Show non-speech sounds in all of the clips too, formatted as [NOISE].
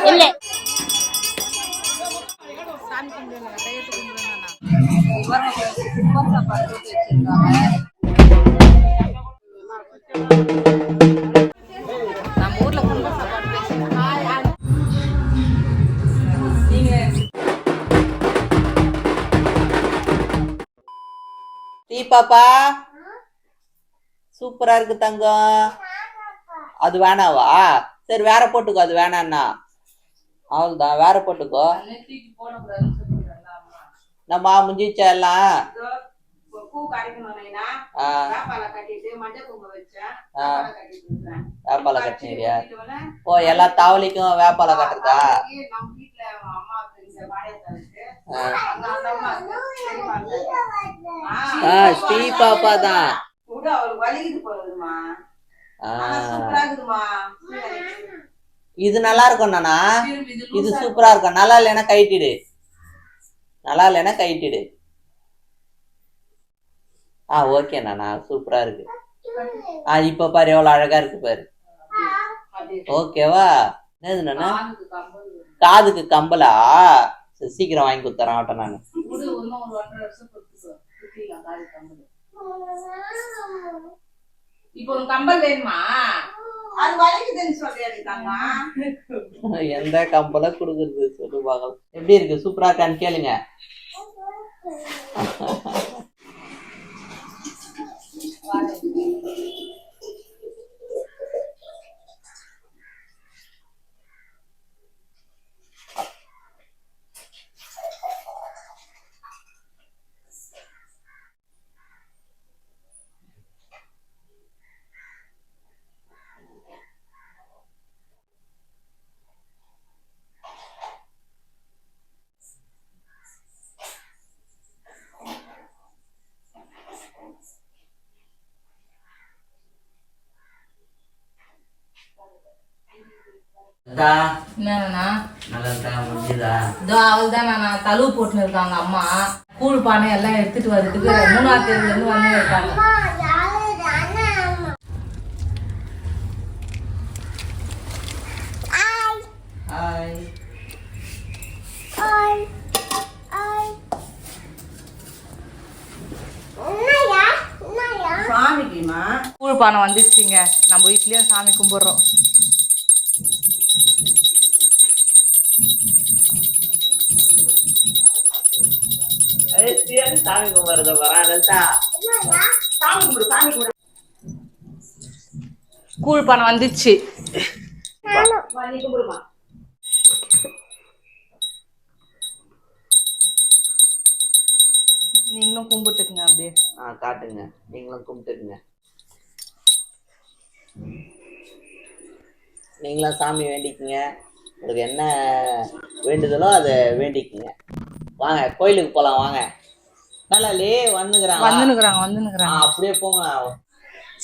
இல்லை. பாப்பா. சூப்பரா இருக்கு தங்கம். அது வேணாவா? சரி வேற போட்டுக்கோ அது வேணான்னா அவ்வளவுதான் வேற போட்டுக்கோ நம்ம முடிஞ்சிச்சா எல்லாம்? வேப்பாலை கட்டினியா? உடனே ஓ எல்லா தாவலிக்கும் வேப்பாலை கட்டுறதா? ஸ்ரீ பாப்பா தான். அவளுக்கு வலிக்குது போகுதுமா ஆ, ஆனா சூப்பரா இருக்குதுமா இது நல்லா இருக்கும் நானா? இது சூப்பரா இருக்கும். நல்லா இல்லைன்னா கைட்டிடு. நல்லா இல்லைன்னா கைட்டிடு. ஆ ஓகே நானா? சூப்பரா இருக்கு. ஆ இப்ப பாரு எவ்வளவு அழகா இருக்கு பாரு. ஓகேவா என்னது நானா? காதுக்கு கம்பல் காதுக்கு கம்பலா? சரி, சீக்கிரம் வாங்கி கொடுத்துறேன் ஆட்டம் நான். [LAUGHS] இப்போ கம்பல் வேணுமா? அது வலிக்குதுன்னு சொல்லியாடிட்டாங்க எந்த கம்பல கொடுக்குறது சொல்லு பார்க்கலாம் எப்படி இருக்கு? சூப்பரா இருக்கான்னு கேளுங்க. என்னண்ணா? நல்லா முடிஞ்சுதா? இதோ அவள் தான் நான் தழுவு போட்டுன்னு இருக்காங்க அம்மா. கூழ் பானை எல்லாம் எடுத்துட்டு வர்றதுக்கு மூணாவது தேதியில இருந்து வந்து இருக்காங்க. கூழ் பானை வந்துச்சுங்க. நம்ம வீட்லயும் சாமி கும்பிடுறோம். சாமி கும்பிட்றத வரா சாமி கும்பிடு சாமி கும்பிடு கூழ் பானை வந்துச்சு நீங்களும் கும்பிட்டுக்குங்க அப்படியே. ஆ காட்டுங்க. நீங்களும் கும்பிட்டுக்குங்க. நீங்களும் சாமி வேண்டிக்குங்க. உங்களுக்கு என்ன வேண்டுதலோ அதை வேண்டிக்குங்க. வாங்க கோயிலுக்கு போலாம் வாங்க. நல்லாலே வந்துக்கிறாங்க. வந்துனுக்குறாங்க வந்துனுக்குறாங்க. அப்படியே போங்க.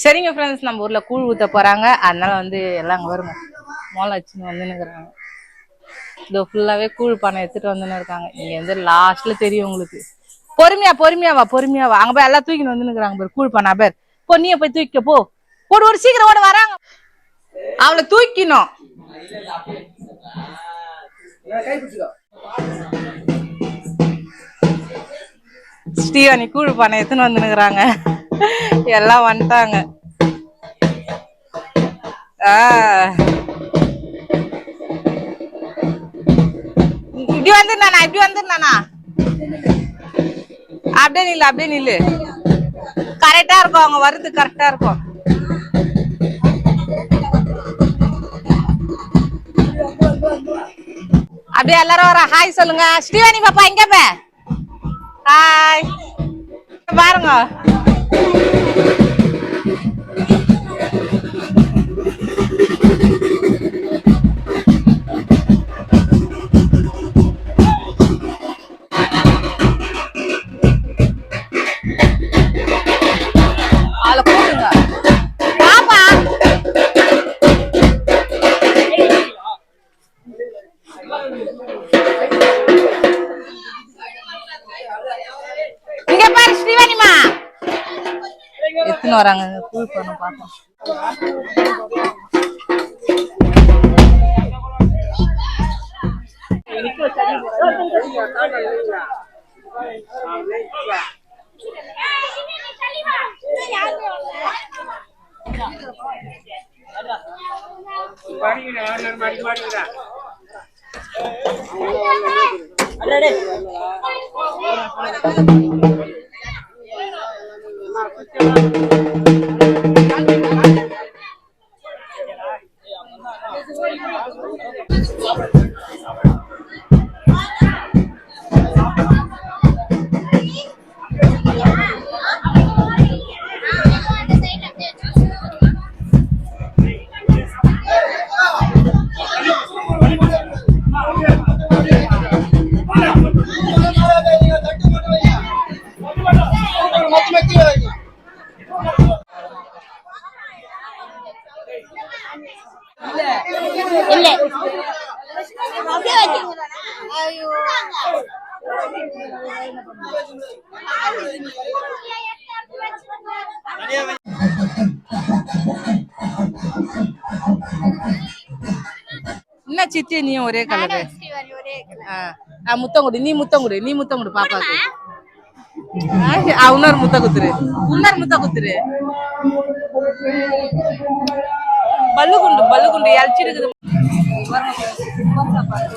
சரிங்க ஃப்ரெண்ட்ஸ் நம்ம ஊர்ல கூழ் ஊத்த போறாங்க. அதனால வந்து எல்லாம் அங்க வருங்க மோளை வச்சுன்னு வந்துனுக்குறாங்க. இதோ ஃபுல்லாவே கூழ் பானை எடுத்துட்டு வந்துன்னு இருக்காங்க. இங்க வந்து லாஸ்ட்ல தெரியும் உங்களுக்கு. பொறுமையா பொறுமையா வா பொறுமையா வா. அங்க போய் எல்லாம் தூக்கின்னு வந்துனுக்குறாங்க பாரு கூழ் பானை. பேர் போ நீயே போய் தூக்கிக்க போ. ஓடு ஒரு சீக்கிரம் ஓட வராங்க. அவளை தூக்கினோம். ஸ்ரீவாணி கூழ் பானை எடுத்துன்னு வந்துனுக்குறாங்க எல்லாம் வந்துட்டாங்க. ஆ. இப்படி வந்துருந்தானா இப்படி வந்துருந்தானா அப்படியே நில்லு அப்படியே நில்லு. கரெக்டா இருக்கும் அவங்க வருது கரெக்டா இருக்கும். அப்படியே எல்லாரும் வர ஹாய் சொல்லுங்க. ஸ்ரீவாணி பாப்பா எங்க பே ஹாய் பாருங்க. எத்தனை வராங்க கூழ் பண்ண பாப்போம் இல்ல. அப்படியே வைக்க ஐயோ என்ன சித்தி நீ ஒரே கலரு ஒரே முத்தம் கொடு நீ முத்தம் கொடு நீ முத்தம் கொடு பாப்பாக்கு ஆ, இன்னொரு முத்த குத்துரு இன்னொரு முத்த குத்துரு பல்லு குண்டு பல்லு இழைச்சிருக்குது சாப்பாடு.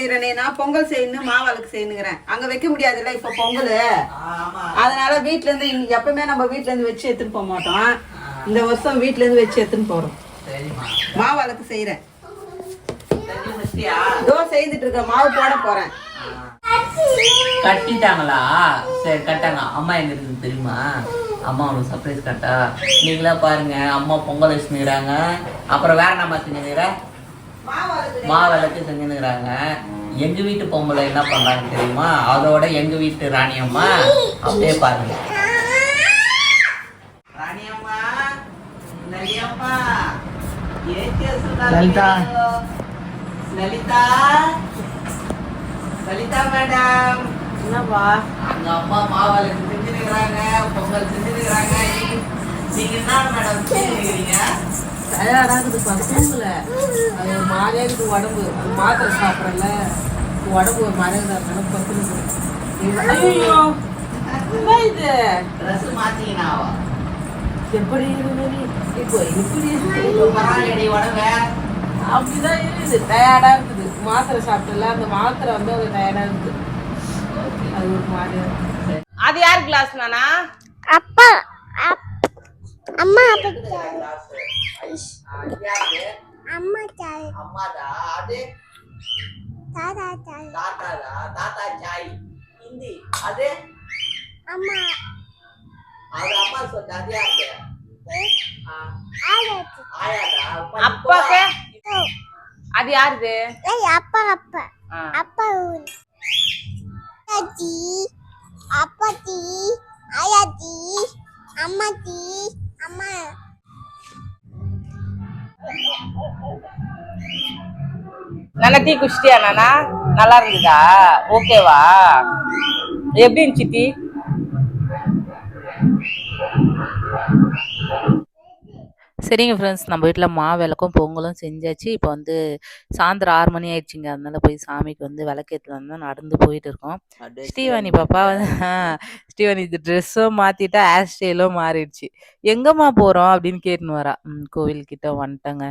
செய்யறேனே நான் பொங்கல் செய்யணும் மாவளக்கு செய்யணுங்கிறேன். அங்க வைக்க முடியாதுல்ல இப்ப பொங்கல். அதனால வீட்ல இருந்து எப்பவுமே நம்ம வீட்ல இருந்து வச்சு எடுத்துட்டு போக மாட்டோம். இந்த வருஷம் வீட்ல இருந்து வச்சு எடுத்துன்னு போறோம். மாவளக்கு செய்யறேன். இதோ செய்துட்டு இருக்க மாவு போட போறேன். கட்டிட்டாங்களா? சரி கட்டாங்க. அம்மா எங்க இருக்குது தெரியுமா? அம்மா உனக்கு சர்ப்ரைஸ் கட்டா நீங்களா பாருங்க அம்மா பொங்கல் வச்சுக்கிறாங்க அப்புறம் வேற என்ன செஞ்சுக்கிற மாவிளக்கு செஞ்சுக்கிறாங்க எங்க வீட்டு பொம்பளை என்ன பண்றாங்க தெரியுமா? அதோட எங்க வீட்டு ராணி அம்மா அப்படியே பாருங்க. ராணி அம்மா நலியம்மா லலிதா. லலிதா லலிதா மேடம். என்னப்பா? அங்க அம்மா மாவளுக்கு செஞ்சுருக்கிறாங்க பொங்கல் செஞ்சுருக்கிறாங்க நீங்க என்ன மேடம் செஞ்சுருக்கிறீங்க டயர்டா இருக்குதுப்பா தூங்கல. அது ஒரு மாதிரியா இருக்குது உடம்பு. அது மாத்திரை சாப்பிடல. உடம்பு ஒரு மாதிரியா இருக்குது பத்து ஐயோ என்ன இது? ட்ரெஸ் எப்படி இருக்குது இப்போ இருக்குது? பரவாயில்லடி உடம்ப. அப்படிதான் இருக்குது. டயர்டா இருக்குது. மாத்திரை சாப்பிட்டல அந்த மாத்திரை வந்து அது டயர்டா இருக்குது. அது ஒரு மாதிரியா இருக்கு. அது யார் கிளாஸ் நானா? அப்பா. அப்- அம்மா அப்பா அம்மா சாய். அம்மாதா அது? தாத்தா சாய். தாத்தாதா தாத்தா சாய். ஹிந்தி. அது? அம்மா. அது அம்மா சொன்ன அது யாரு அப்பாக்கு? அது யாருது? ஏய் அப்பா அப்பா. அப்பா அப்பாச்சி. அப்பாச்சி. ஆயாச்சி. அம்மாச்சி. அம்மா. நானா டீ குடிச்சிட்டியா நானா? நல்லா இருந்ததா? ஓகேவா? எப்படி இருந்துச்சு டீ? சரிங்க ஃப்ரெண்ட்ஸ் நம்ம வீட்டில் மா விளக்கும் பொங்கலும் செஞ்சாச்சு. இப்போ வந்து சாயந்தரம் ஆறு மணி ஆயிடுச்சுங்க. அதனால போய் சாமிக்கு வந்து விளக்கேற்றலாம் தான் நடந்து போயிட்டு இருக்கோம். ஸ்ரீவாணி பாப்பா வந்து ஸ்ரீவாணி இது ட்ரெஸ்ஸும் மாற்றிட்டா ஹேர் ஸ்டைலும் மாறிடுச்சு. எங்கம்மா போகிறோம் அப்படின்னு கேட்டுன்னு வரா. கோவில்கிட்ட வந்துட்டேங்க.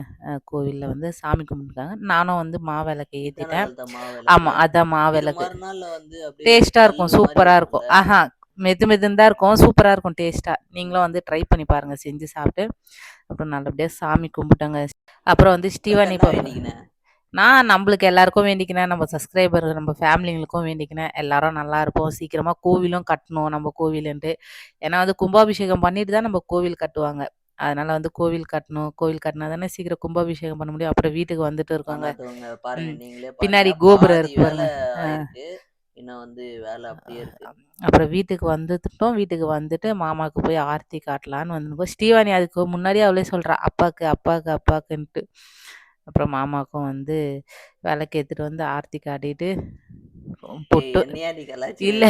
கோவிலில் வந்து சாமி கும்பிட்டுருக்காங்க நானும் வந்து மா விளக்கு ஏற்றிட்டேன் ஆமாம் அதான் மா விளக்கு. வந்து டேஸ்ட்டாக இருக்கும் சூப்பராக இருக்கும். ஆஹா மெது மெதுன்னு தான் இருக்கும். சூப்பராக இருக்கும் டேஸ்ட்டாக நீங்களும் வந்து ட்ரை பண்ணி பாருங்கள் செஞ்சு சாப்பிட்டு அப்புறம் நல்லபடியாக சாமி கும்பிட்டோங்க. அப்புறம் வந்து ஸ்டீவானி? நான் நம்மளுக்கு எல்லாருக்கும் வேண்டிக்கினேன். நம்ம சப்ஸ்கிரைபர் நம்ம ஃபேமிலிங்களுக்கும் வேண்டிக்கினேன். எல்லாரும் நல்லா இருப்போம். சீக்கிரமாக கோவிலும் கட்டணும் நம்ம கோவிலுன்ட்டு. ஏன்னா வந்து கும்பாபிஷேகம் பண்ணிட்டு தான் நம்ம கோவில் கட்டுவாங்க. அதனால வந்து கோவில் கட்டணும். கோவில் கட்டினா தானே சீக்கிரம் கும்பாபிஷேகம் பண்ண முடியும். அப்புறம் வீட்டுக்கு வந்துட்டு இருக்காங்க. பின்னாடி. கோபுரம் இருக்கு இன்னும் வந்து வேலை அப்படியே இருக்கு. அப்புறம் வீட்டுக்கு வந்துட்டோம். வீட்டுக்கு வந்துட்டு மாமாவுக்கு போய் ஆர்த்தி காட்டலான்னு வந்துருக்கோம் ஸ்ரீவாணி அதுக்கு முன்னாடியே அவளே சொல்கிறா அப்பாவுக்கு அப்பாவுக்கு அப்பாவுக்குன்ட்டு அப்புறம் மாமாவுக்கும் வந்து விளக்கு எடுத்துட்டு வந்து ஆர்த்தி காட்டிட்டு பொட்டு இல்ல.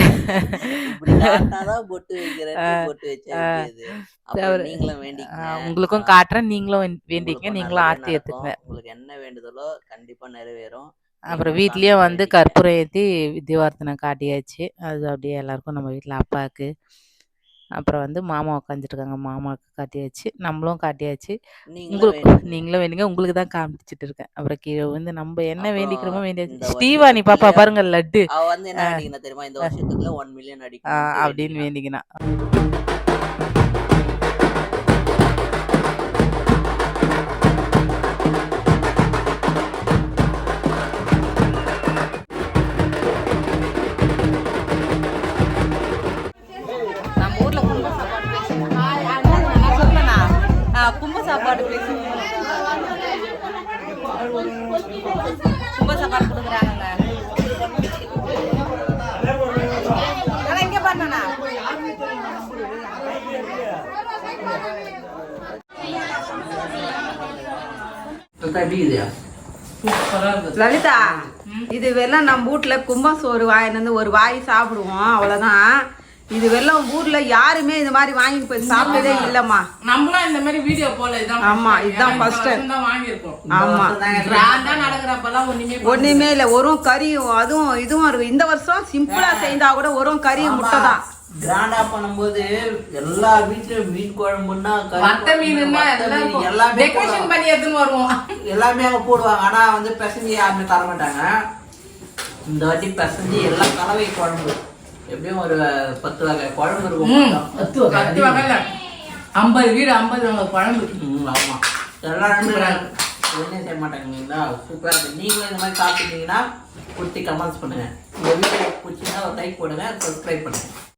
உங்களுக்கும் காட்டுறேன் நீங்களும் வேண்டி- வேண்டிக்கங்க. உங்களுக்கும் நீங்களும் ஆர்த்தி. எடுத்துக்கங்க உங்களுக்கு என்ன வேண்டுதலோ கண்டிப்பா நிறைவேறும். அப்புறம் சாமியை வந்து. கற்பூரம் ஏற்றி தீபார்த்தனை காட்டியாச்சு. அது அப்படியே எல்லாருக்கும் நம்ம வீட்டில் அப்பாவுக்கு அப்புறம் வந்து மாமா உட்காந்துட்டு இருக்காங்க மாமாவுக்கு காட்டியாச்சு. நம்மளும் காட்டியாச்சு. உங்களுக்கு. நீங்களும் வேண்டிங்க உங்களுக்கு தான் காமிச்சிட்டு இருக்கேன் அப்புறம் கீழே வந்து நம்ம என்ன வேண்டிக்கிறோமோ வேண்டியாச்சு. ஸ்டீவானி பாப்பா பாருங்க லட்டு. தெரியுமா? இந்த வருஷத்துக்குள்ள ஒன் மில்லியன் அப்படின்னு வேண்டிக்கினா. கும்ப சாப்பாடு கொடுக்குறாங்க இங்க லலிதா இது வெள்ளம் நம்ம வீட்ல கும்பம் சோறு வந்து ஒரு வாய் சாப்பிடுவோம். அவ்வளவுதான். இது வெள்ளம் ஊர்ல யாருமே இந்த மாதிரி வாங்கி போய் சாப்பிட்டதே இல்லம்மா. நம்மளும் இந்த மாதிரி வீடியோ போல இதான் ஆமா, இதுதான். தான் வாங்கியிருக்கோம். ஆமா. கிராண்டா நடக்கிறப்பெல்லாம் ஒண்ணுமே ஒண்ணுமே இல்ல வெறும் கறியும் அதுவும் இதுவும் இருக்கு இந்த வருஷம் சிம்பிளா செய்தா கூட வெறும் கறியும் முட்டை தான். கிராண்டா பண்ணும்போது எல்லா வீட்லயும் மீன் குழம்புன்னா கறி வத்த குழம்பு, மீனுன்னா வத்த மீன் எல்லாம் எல்லாமே டெக்கரேஷன். பண்ணி எடுத்துன்னு வருவோம். எல்லாமே அங்க போடுவாங்க. ஆனா வந்து பிசைஞ்சு யாருமே தர மாட்டாங்க இந்த வாட்டி பிசைஞ்சு எல்லாம் கலவை குழம்பு. எப்படியும் ஒரு பத்து வகை குழம்பு இருக்கும் மொத்தம். பத்து வகையில. ஐம்பது வீடு ஐம்பது வகை குழம்பு. ம், ஆமா. எல்லாருமே ஒன்றும் செய்ய மாட்டாங்களா சூப்பரா இருக்கு. நீங்களும் இந்த மாதிரி சாப்பிட்டீங்கன்னா கொடுத்து கமெண்ட்ஸ் பண்ணுங்க. இந்த வீடியோ பிடிச்சிங்கன்னா ஒரு லைக் போடுங்க சப்ஸ்கிரைப் பண்ணுங்க.